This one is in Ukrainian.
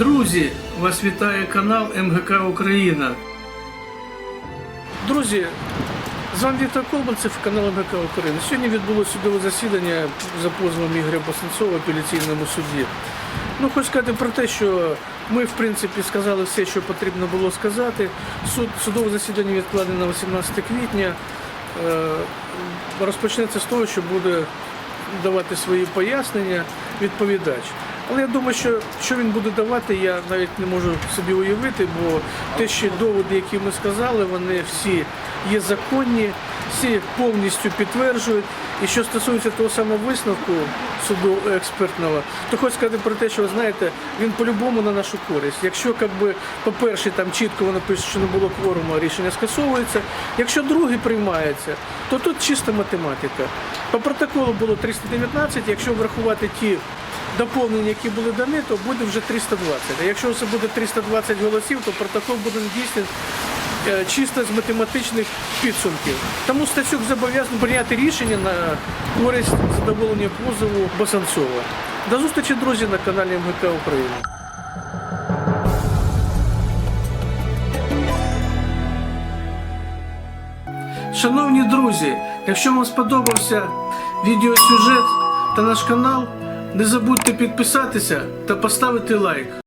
Друзі, вас вітає канал МГК Україна. Друзі, з вами Віктор Колбанцев, канал МГК Україна. Сьогодні відбулося судове засідання за позовом Ігоря Басенцова в апеляційному суді. Ну, хочу сказати про те, що ми, в принципі, сказали все, що потрібно було сказати. Суд, судове засідання відкладено на 18 квітня. Е, Розпочнеться з того, що буде давати свої пояснення відповідач. Але я думаю, що що він буде давати, я навіть не можу собі уявити, бо те, що доводи, які ми сказали, вони всі є законні, всі повністю підтверджують. І що стосується того самого висновку суду експертного, то хочу сказати про те, що ви знаєте, він по-любому на нашу користь. Якщо як би, по-перше, там чітко воно пише, що не було кворуму, рішення скасовується. Якщо другий приймається, то тут чиста математика. По протоколу було 319, якщо врахувати ті доповнення, які були дані, то буде вже 320. А якщо це буде 320 голосів, то протокол буде здійснений чисто з математичних підсумків. Тому Стасюк зобов'язаний прийняти рішення на користь задоволення позову Басанцова. До зустрічі, друзі, на каналі МГК Україна. Шановні друзі, якщо вам сподобався відеосюжет та наш канал, не забудьте підписатися та поставити лайк.